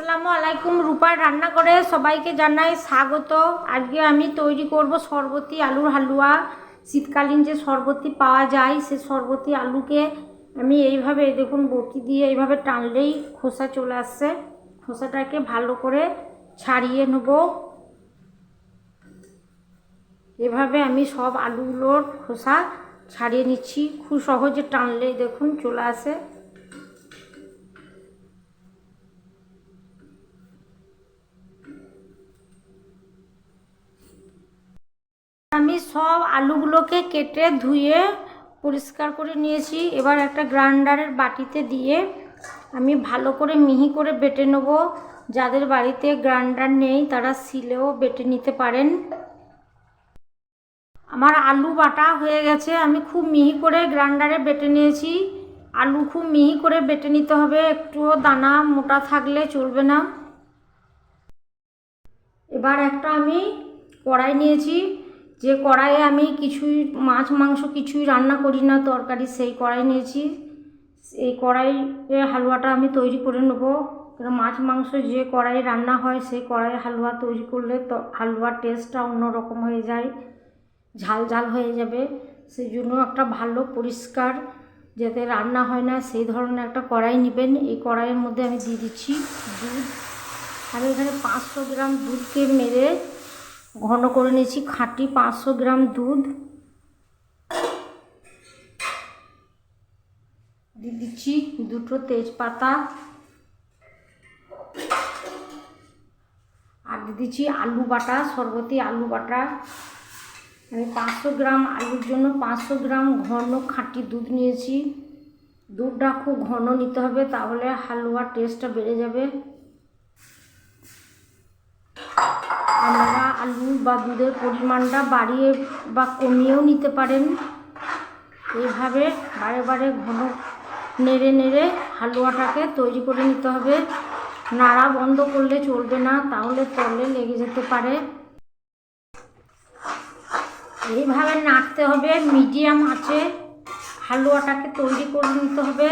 আসসালামু আলাইকুম। রূপার রান্না করে সবাইকে জানাই স্বাগত। আজকে আমি তৈরি করব শরবতি আলুর হালুয়া। শীতকালীন যে শরবতি পাওয়া যায়, সে শরবতি আলুকে আমি এইভাবে দেখুন, বটি দিয়ে এইভাবে টানলেই খোসা চলে আসছে। খোসাটাকে ভালো করে ছাড়িয়ে নেব। এভাবে আমি সব আলুগুলোর খোসা ছাড়িয়ে নিচ্ছি। খুব সহজে টানলেই দেখুন চলে আসে আমি সব আলুগুলোকে কেটে ধুয়ে পরিষ্কার করে নিয়েছি। এবার একটা গ্রাইন্ডারের বাটিতে দিয়ে আমি ভালো করে মিহি করে বেটে নেব। যাদের বাড়িতে গ্রাইন্ডার নেই, তারা সিলেও বেটে নিতে পারেন। আমার আলু বাটা হয়ে গেছে। আমি খুব মিহি করে গ্রাইন্ডারে বেটে নিয়েছি। আলু খুব মিহি করে বেটে নিতে হবে। একটুও দানা মোটা থাকলে চলবে না। এবার একটা আমি কড়াই নিয়েছি। যে কড়াইয়ে আমি কিছুই, মাছ, মাংস কিছুই রান্না করি না, তরকারি সেই কড়াই নিয়েছি। এই কড়াইয়ে হালুয়াটা আমি তৈরি করে নেব। মাছ, মাংস যে কড়াই রান্না হয়, সেই কড়াইয়ে হালুয়া তৈরি করলে তো হালুয়ার টেস্টটা অন্যরকম হয়ে যায়, ঝাল ঝাল হয়ে যাবে। সেই জন্য একটা ভালো, পরিষ্কার যাতে রান্না হয় না, সেই ধরনের একটা কড়াই নেবেন। এই কড়াইয়ের মধ্যে আমি দিয়ে দিচ্ছি দুধ। আমি এখানে পাঁচশো গ্রাম দুধকে মেরে ঘন করে নিয়েছি, খাঁটি পাঁচশো গ্রাম দুধ। দিচ্ছি দুটো তেজপাতা। আর দিচ্ছি আলু বাটা, শরবতি আলু বাটা। আমি পাঁচশো গ্রাম আলুর জন্য পাঁচশো গ্রাম ঘন খাঁটি দুধ নিয়েছি। দুধটা খুব ঘন নিতে হবে, তাহলে হালুয়ার টেস্টটা বেড়ে যাবে। আলু বা দুধের পরিমাণটা বাড়িয়ে বা কমিয়েও নিতে পারেন। এইভাবে বারে বারে ঘন নেড়ে নেড়ে হালুয়াটাকে তৈরি করে নিতে হবে। নাড়া বন্ধ করলে চলবে না, তাহলে তলে লেগে যেতে পারে। এইভাবে নাড়তে হবে, মিডিয়াম আছে হালুয়াটাকে তৈরি করে নিতে হবে।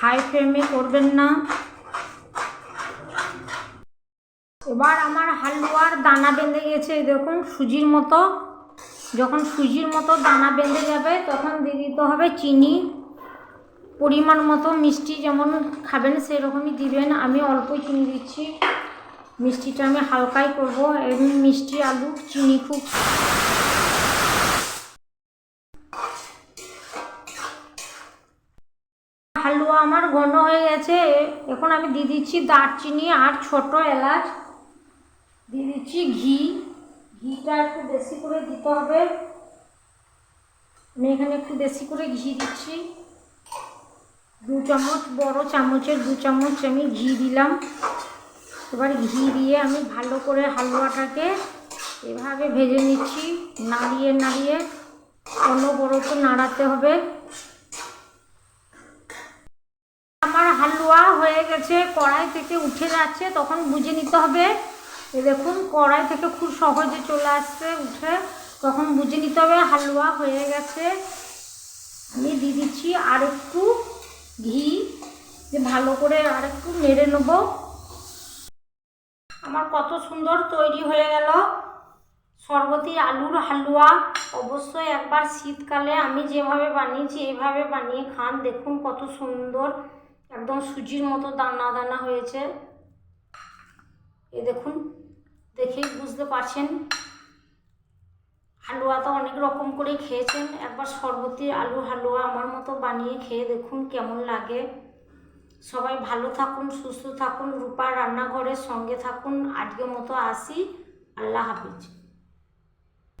হাই ফ্লেমে করবেন না। এবার আমার হালুয়ার দানা বেঁধে গেছে দেখুন, সুজির মতো। যখন সুজির মতো দানা বেঁধে যাবে, তখন দিয়ে দিতে হবে চিনি। পরিমাণ মতো মিষ্টি যেমন খাবেন, সেরকমই দিবেন। আমি অল্পই চিনি দিচ্ছি। মিষ্টিটা আমি হালকাই করব। এমনি মিষ্টি, আলু, চিনি খুব। হালুয়া আমার ঘন হয়ে গেছে। এখন আমি দিয়ে দিচ্ছি দারচিনি আর ছোট এলাচ। দিয়ে দিচ্ছি ঘি। ঘিটা একটু বেশি করে দিতে হবে। আমি এখানে একটু বেশি করে ঘি দিচ্ছি। দু চামচ, বড় চামচের দু চামচ আমি ঘি দিলাম। এবার ঘি দিয়ে আমি ভালো করে হালুয়াটাকে এভাবে ভেজে নিচ্ছি। নাড়িয়ে নাড়িয়ে অনবরত নাড়াতে হবে। আমার হালুয়া হয়ে গেছে, কড়াই থেকে উঠে যাচ্ছে, তখন বুঝে নিতে হবে। এ দেখুন, কড়াই থেকে খুব সহজে চলে আসছে, উঠে তখন বুঝে নিতে হবে, হালুয়া হয়ে গেছে। আমি দিয়ে দিচ্ছি আর একটু ঘি যে ভালো করে আর একটু নেড়ে নেব। আমার কত সুন্দর তৈরি হয়ে গেল। শরবতি, আলুর হালুয়া, অবশ্যই একবার শীতকালে আমি যেভাবে বানিয়েছি, এইভাবে বানিয়ে খান। দেখুন কত সুন্দর, একদম সুজির মতো দানা দানা হয়েছে। এ দেখুন দেখেই বুঝতে পারছেন। হালুয়া তো অনেক রকম করে খেয়েছেন। একবার শরবতি আলু হালুয়া আমার মতো বানিয়ে খেয়ে দেখুন কেমন লাগে। সবাই ভালো থাকুন, সুস্থ থাকুন, রূপা রান্নাঘরের সঙ্গে থাকুন। আজকের মতো আসি। আল্লাহ হাফিজ।